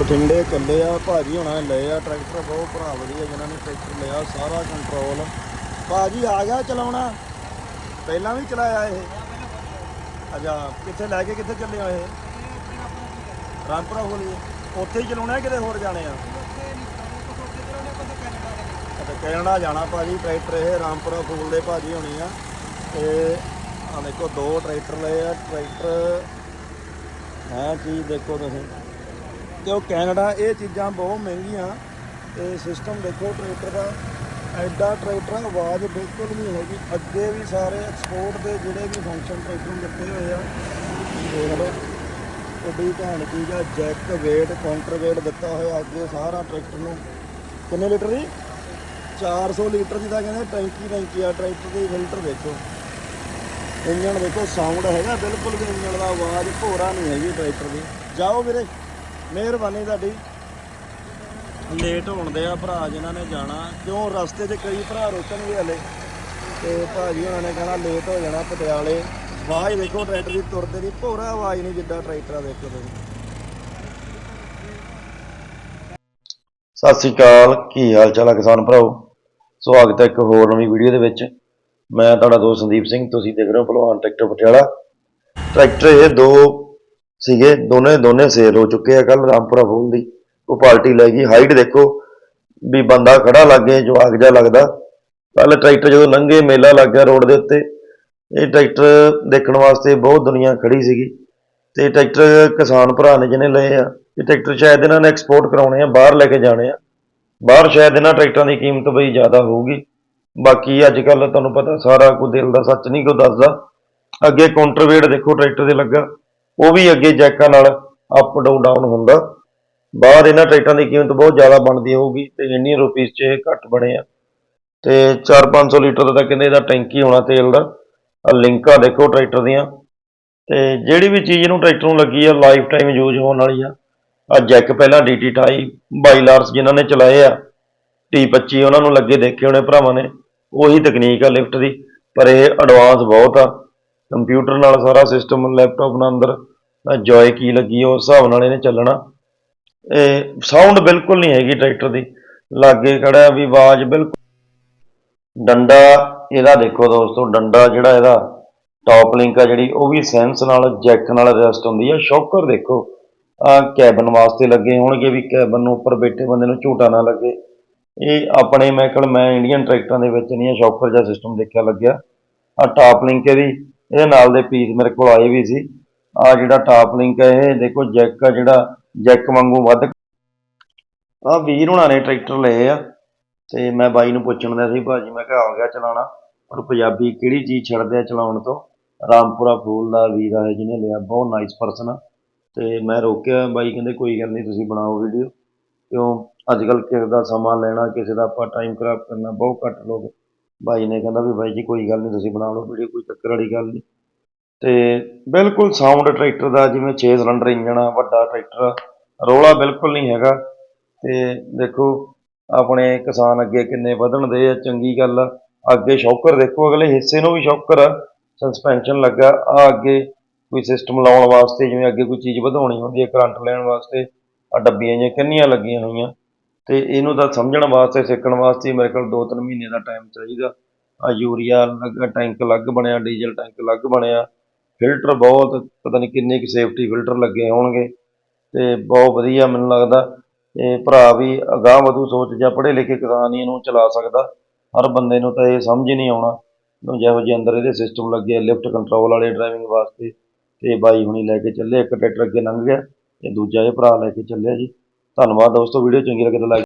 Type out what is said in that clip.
ਬਠਿੰਡੇ ਚੱਲੇ ਆ, ਭਾਜੀ ਹੋਣਾ ਲਏ ਆ, ਟਰੈਕਟਰ ਬਹੁਤ ਭਰਾ ਵਧੀਆ ਜਿਨ੍ਹਾਂ ਨੇ ਟਰੈਕਟਰ ਲਿਆ, ਸਾਰਾ ਕੰਟਰੋਲ ਭਾਜੀ ਆ ਗਿਆ ਚਲਾਉਣਾ। ਪਹਿਲਾਂ ਵੀ ਚਲਾਇਆ ਇਹ। ਅੱਛਾ, ਕਿੱਥੇ ਲੈ ਕੇ ਕਿੱਥੇ ਚੱਲੇ ਆ ਇਹ? ਰਾਮਪੁਰਾ ਹੋਲੀ ਉੱਥੇ ਹੀ ਚਲਾਉਣਾ ਕਿਤੇ ਹੋਰ ਜਾਣੇ ਆ? ਅੱਛਾ, ਕੈਨੇਡਾ ਜਾਣਾ ਭਾਜੀ, ਟਰੈਕਟਰ ਇਹ ਰਾਮਪੁਰਾ ਫੂਲ ਦੇ ਭਾਜੀ ਹੋਣੀ ਆ। ਤੇ ਆ ਦੇਖੋ, ਦੋ ਟਰੈਕਟਰ ਲਏ ਆ। ਟਰੈਕਟਰ, ਹੈ ਚੀਜ਼ ਦੇਖੋ ਤੁਸੀਂ। ਤੇ ਉਹ ਕੈਨੇਡਾ, ਇਹ ਚੀਜ਼ਾਂ ਬਹੁਤ ਮਹਿੰਗੀਆਂ। ਤੇ ਸਿਸਟਮ ਦੇਖੋ, ਟਰੈਕਟਰ ਦਾ, ਐਡਾ ਟਰੈਕਟਰਾਂ ਆਵਾਜ਼ ਬਿਲਕੁਲ ਨਹੀਂ ਹੈਗੀ। ਅੱਗੇ ਵੀ ਸਾਰੇ ਐਕਸਪੋਰਟ ਦੇ ਜਿਹੜੇ ਵੀ ਫੰਕਸ਼ਨ ਟਰੈਕਟਰ ਨੂੰ ਦਿੱਤੇ ਹੋਏ ਆ, ਦੇਖ ਲਓ। ਵੱਡੀ ਘੈਂਟ ਚੀਜ਼ ਆ, ਜੈਕ ਵੇਟ ਕਾਊਂਟਰ ਵੇਟ ਦਿੱਤਾ ਹੋਇਆ ਅੱਗੇ ਸਾਰਾ ਟਰੈਕਟਰ ਨੂੰ। ਕਿੰਨੇ ਲੀਟਰ ਦੀ 400 ਲੀਟਰ ਦੀ ਤਾਂ ਕਹਿੰਦੇ, ਟੈਂਕੀ ਟੈਂਕੀ ਆ, ਟਰੈਕਟਰ ਦੀ ਫਿਲਟਰ ਦੇਖੋ। ਇੰਜਣ ਦੇਖੋ ਸਾਊਂਡ ਹੈਗਾ, ਬਿਲਕੁਲ ਵੀ ਇੰਜਣ ਦਾ ਆਵਾਜ਼ ਭੋਰਾ ਨਹੀਂ ਹੈਗੀ ਟਰੈਕਟਰ ਦੀ। ਜਾਓ ਵੀਰੇ। ਮਿਹਰਬਾਨੀ ਤੁਹਾਡੀ। ਲੇਟ ਹੋਣ ਦੇ ਆ, ਭਰਾ ਜਿਨ੍ਹਾਂ ਨੇ ਜਾਣਾ। ਕਿਉਂ ਰਸਤੇ 'ਚ ਕਈ ਭਰਾ ਰੋਕਣਗੇ ਹਲੇ। ਤੇ ਭਾਜੀ ਉਹਨਾਂ ਨੇ ਕਹਿਣਾ ਲੇਟ ਹੋ ਜਾਣਾ ਪਟਿਆਲੇ। ਆਵਾਜ਼ ਦੇਖੋ ਟਰੈਕਟਰ ਦੀ ਤੁਰਦੇ ਦੀ ਭੋਰਾ ਆਵਾਜ਼ ਨਹੀਂ ਜਿੱਦਾਂ ਟਰੈਕਟਰ ਦੇਖੋ ਤੁਸੀਂ ਸਤਿ ਸ੍ਰੀ ਅਕਾਲ, ਕੀ ਹਾਲ ਚਾਲ ਹੈ ਕਿਸਾਨ ਭਰਾਓ? ਸਵਾਗਤ ਹੈ ਇੱਕ ਹੋਰ ਨਵੀਂ ਵੀਡੀਓ ਦੇ ਵਿੱਚ। ਮੈਂ ਤੁਹਾਡਾ ਦੋਸਤ ਸੰਦੀਪ ਸਿੰਘ, ਤੁਸੀਂ ਦੇਖ ਰਹੇ ਹੋ ਭਲਵਾਨ ਟਰੈਕਟਰ ਪਟਿਆਲਾ। ਟਰੈਕਟਰ ਇਹ ਦੋ ਸੀਗੇ, ਦੋਨੇ ਦੋਨੇ ਸੇਲ ਹੋ ਚੁੱਕੇ ਆ ਕੱਲ ਰਾਮਪੁਰਾ ਫੂਲ ਦੀ। ਉਹ ਪਾਰਟੀ ਲੈ ਗਈ। ਹਾਈਟ ਦੇਖੋ, ਵੀ ਬੰਦਾ ਖੜਾ ਲੱਗੇ ਜਵਾਗ ਜਾ ਲੱਗਦਾ। ਕੱਲ ਟਰੈਕਟਰ ਜਦੋਂ ਲੰਘੇ, ਮੇਲਾ ਲੱਗ ਗਿਆ ਰੋਡ ਦੇ ਉੱਤੇ। ਇਹ ਟਰੈਕਟਰ ਦੇਖਣ ਵਾਸਤੇ ਬਹੁਤ ਦੁਨੀਆ ਖੜੀ ਸੀਗੀ। ਤੇ ਟਰੈਕਟਰ ਕਿਸਾਨ ਭਰਾ ਨੇ ਜਿਹਨੇ ਲਏ ਆ। ਇਹ ਟਰੈਕਟਰ ਸ਼ਾਇਦ ਇਹਨਾਂ ਨੇ ਐਕਸਪੋਰਟ ਕਰਾਉਣੇ ਆ, ਬਾਹਰ ਲੈ ਕੇ ਜਾਣੇ ਆ। ਬਾਹਰ ਸ਼ਾਇਦ ਇਹਨਾਂ ਟਰੈਕਟਰਾਂ ਦੀ ਕੀਮਤ ਬਈ ਜ਼ਿਆਦਾ ਹੋਊਗੀ। ਬਾਕੀ ਅੱਜ ਕੱਲ ਤੁਹਾਨੂੰ ਪਤਾ ਸਾਰਾ ਕੋਈ ਦਿਲ ਦਾ, ਸੱਚ ਨਹੀਂ ਕੋਈ ਦੱਸਦਾ। ਅੱਗੇ ਕਾਊਂਟਰਵੇਟ ਦੇਖੋ ਟਰੈਕਟਰ ਦੇ ਲੱਗਾ। ਉਹ ਵੀ ਅੱਗੇ ਜੈਕਾਂ ਨਾਲ ਅਪ ਡਾਊਨ ਡਾਊਨ ਹੁੰਦਾ। ਬਾਹਰ ਇਹਨਾਂ ਟਰੈਕਟਰਾਂ ਦੀ ਕੀਮਤ ਬਹੁਤ ਜ਼ਿਆਦਾ ਬਣਦੀ ਹੋਊਗੀ ਤੇ ਇੰਡੀਅਨ ਰੁਪੀਸ 'ਚ ਇਹ ਘੱਟ ਬਣੇ ਆ। ਤੇ 4-500 ਲੀਟਰ ਦਾ ਤਾਂ ਕਹਿੰਦੇ ਇਹਦਾ ਟੈਂਕੀ ਹੋਣਾ ਤੇਲ ਦਾ। ਆ ਲਿੰਕਾਂ ਦੇਖੋ ਟਰੈਕਟਰ ਦੀਆਂ। ਤੇ ਜਿਹੜੀ ਵੀ ਚੀਜ਼ ਇਹਨੂੰ ਟਰੈਕਟਰ ਨੂੰ ਲੱਗੀ ਆ ਲਾਈਫ ਟਾਈਮ ਯੂਜ਼ ਹੋਣ ਵਾਲੀ ਆ। ਆ ਜੈਕ ਪਹਿਲਾਂ ਡੀਟੀ 28 ਬਾਈਲਾਰਸ ਜਿਨ੍ਹਾਂ ਨੇ ਚਲਾਏ ਆ। T25 ਉਹਨਾਂ ਨੂੰ ਲੱਗੇ ਦੇਖੇ ਹੋਣੇ ਭਰਾਵਾਂ ਨੇ। ਉਹੀ ਤਕਨੀਕ ਆ ਲਿਫਟ ਦੀ, ਪਰ ਇਹ ਐਡਵਾਂਸ ਬਹੁਤ ਆ। ਕੰਪਿਊਟਰ ਨਾਲ ਸਾਰਾ ਸਿਸਟਮ ਲੈਪਟਾਪ ਨਾਲ ਅੰਦਰ ਜੋਏ ਕੀ ਲੱਗੀ ਆ, ਉਸ ਹਿਸਾਬ ਨਾਲ ਇਹਨੇ ਚੱਲਣਾ। ਇਹ ਸਾਊਂਡ ਬਿਲਕੁਲ ਨਹੀਂ ਹੈਗੀ ਟਰੈਕਟਰ ਦੀ। ਲਾਗੇ ਖੜਾ ਵੀ ਆਵਾਜ਼ ਬਿਲਕੁਲ ਡੰਡਾ ਇਹਦਾ ਦੇਖੋ ਦੋਸਤੋ ਡੰਡਾ ਜਿਹੜਾ ਇਹਦਾ ਟਾਪ ਲਿੰਕ ਆ ਜਿਹੜੀ ਉਹ ਵੀ ਸੈਂਸ ਨਾਲ ਜੈਕ ਨਾਲ ਅਡਜਸਟ ਹੁੰਦੀ ਆ। ਸ਼ੌਕਰ ਦੇਖੋ ਆ ਕੈਬਨ ਵਾਸਤੇ ਲੱਗੇ ਹੋਣਗੇ ਵੀ ਕੈਬਨ ਨੂੰ ਉੱਪਰ ਬੈਠੇ ਬੰਦੇ ਨੂੰ ਝੂਟਾ ਨਾ ਲੱਗੇ। ਇਹ ਆਪਣੇ ਮੈਂ ਕੋਲ ਮੈਂ ਇੰਡੀਅਨ ਟਰੈਕਟਰਾਂ ਦੇ ਵਿੱਚ ਨਹੀਂ ਆ ਸ਼ੌਕਰ ਜਿਹਾ ਸਿਸਟਮ ਦੇਖਿਆ ਲੱਗਿਆ। ਆ ਟਾਪ ਲਿੰਕ ਇਹਦੀ ਇਹਦੇ ਨਾਲ ਦੇ ਪੀਸ ਮੇਰੇ ਕੋਲ ਆਏ ਵੀ ਸੀ। ਆ ਜਿਹੜਾ ਟਾਪ ਲਿੰਕ ਹੈ ਇਹ, ਦੇਖੋ ਜੈਕ ਆ ਜਿਹੜਾ, ਜੈਕ ਵਾਂਗੂ ਵੱਧ ਆ ਵੀਰ ਹੁਣਾਂ ਨੇ ਟਰੈਕਟਰ ਲਏ ਆ। ਤੇ ਮੈਂ ਬਾਈ ਨੂੰ ਪੁੱਛਣ ਦਾ ਸੀ, ਭਾਜੀ, ਮੈਂ ਕਿਹਾ ਆ ਗਿਆ ਚਲਾਉਣਾ। ਪਰ ਪੰਜਾਬੀ ਕਿਹੜੀ ਚੀਜ਼ ਛੱਡਦੇ ਆ ਚਲਾਉਣ ਤੋਂ? ਰਾਮਪੁਰਾ ਫੂਲ ਦਾ ਵੀਰ ਆ ਜਿਹਨੇ ਲਿਆ, ਬਹੁਤ ਨਾਈਸ ਪਰਸਨ ਆ। ਤੇ ਮੈਂ ਰੋਕਿਆ, ਬਾਈ ਕਹਿੰਦੇ, ਕੋਈ ਗੱਲ ਨਹੀਂ, ਤੁਸੀਂ ਬਣਾਓ ਵੀਡੀਓ ਕਿਉਂ? ਅੱਜ ਕੱਲ ਕਿਸੇ ਦਾ ਸਮਾਂ ਲੈਣਾ, ਕਿਸੇ ਦਾ ਆਪਾਂ ਟਾਈਮ ਖਰਾਬ ਕਰਨਾ, ਬਹੁਤ ਘੱਟ ਲੋਕ ਬਾਈ ਨੇ ਕਹਿੰਦਾ ਵੀ ਬਾਈ ਜੀ ਕੋਈ ਗੱਲ ਨਹੀਂ, ਤੁਸੀਂ ਬਣਾ ਲਓ ਵੀਡੀਓ, ਕੋਈ ਚੱਕਰ ਵਾਲੀ ਗੱਲ ਨਹੀਂ। ਤੇ ਬਿਲਕੁਲ ਸਾਊਂਡ ਟਰੈਕਟਰ ਦਾ ਜਿਵੇਂ 6 ਸਿਲੰਡਰ ਇੰਜਣ ਆ, ਵੱਡਾ ਟਰੈਕਟਰ ਆ, ਰੋਲਾ ਬਿਲਕੁਲ ਨਹੀਂ ਹੈਗਾ। ਤੇ ਦੇਖੋ, ਆਪਣੇ ਕਿਸਾਨ ਅੱਗੇ ਕਿੰਨੇ ਵਧਣ ਦੇ ਆ, ਚੰਗੀ ਗੱਲ ਆ। ਅੱਗੇ ਸ਼ੌਕਰ ਦੇਖੋ, ਅਗਲੇ ਹਿੱਸੇ ਨੂੰ ਵੀ ਸ਼ੌਕਰ ਆ। ਸਸਪੈਂਸ਼ਨ ਲੱਗਾ, ਆ ਅੱਗੇ ਕੋਈ ਸਿਸਟਮ ਲਾਉਣ ਵਾਸਤੇ, ਜਿਵੇਂ ਅੱਗੇ ਕੋਈ ਚੀਜ਼ ਵਧਾਉਣੀ ਹੁੰਦੀ ਹੈ ਕਰੰਟ ਲੈਣ ਵਾਸਤੇ, ਆ ਡੱਬੀਆਂ ਜਿਹੀਆਂ ਕਿੰਨੀਆਂ ਲੱਗੀਆਂ ਹੋਈਆਂ। ਤੇ ਇਹਨੂੰ ਤਾਂ ਸਮਝਣ ਵਾਸਤੇ, ਸਿੱਖਣ ਵਾਸਤੇ ਮੇਰੇ ਕੋਲ 2-3 ਮਹੀਨੇ ਦਾ ਟਾਈਮ ਚਾਹੀਦਾ। ਆ ਯੂਰੀਆ ਲੱਗਾ, ਟੈਂਕ ਅਲੱਗ ਬਣਿਆ, ਡੀਜ਼ਲ ਟੈਂਕ ਅਲੱਗ ਬਣਿਆ। ਫਿਲਟਰ ਬਹੁਤ, ਪਤਾ ਨਹੀਂ ਕਿੰਨੇ ਕੁ ਸੇਫਟੀ ਫਿਲਟਰ ਲੱਗੇ ਹੋਣਗੇ। ਤੇ ਬਹੁਤ ਵਧੀਆ ਮੈਨੂੰ ਲੱਗਦਾ, ਇਹ ਭਰਾ ਵੀ ਅਗਾਂਹ ਵਧੂ ਸੋਚ ਜਾਂ ਪੜ੍ਹੇ ਲਿਖੇ ਕਿਸਾਨ ਹੀ ਇਹਨੂੰ ਚਲਾ ਸਕਦਾ। ਹਰ ਬੰਦੇ ਨੂੰ ਤਾਂ ਇਹ ਸਮਝ ਹੀ ਨਹੀਂ ਆਉਣਾ। ਜਿਹੋ ਜਿਹੇ ਅੰਦਰ ਇਹਦੇ ਸਿਸਟਮ ਲੱਗੇ ਲਿਫਟ ਕੰਟਰੋਲ ਵਾਲੇ ਡਰਾਈਵਿੰਗ ਵਾਸਤੇ। ਤੇ ਬਾਈ ਹੁਣੀ ਲੈ ਕੇ ਚੱਲੇ, ਇੱਕ ਟਰੈਕਟਰ ਅੱਗੇ ਲੰਘ ਗਿਆ। ਤੇ ਦੂਜਾ ਇਹ ਭਰਾ ਲੈ ਕੇ ਚੱਲਿਆ ਜੀ। ਧੰਨਵਾਦ ਦੋਸਤੋ ਵੀਡੀਓ ਚੰਗੀ ਲੱਗੇ ਤਾਂ ਲਾਈਕ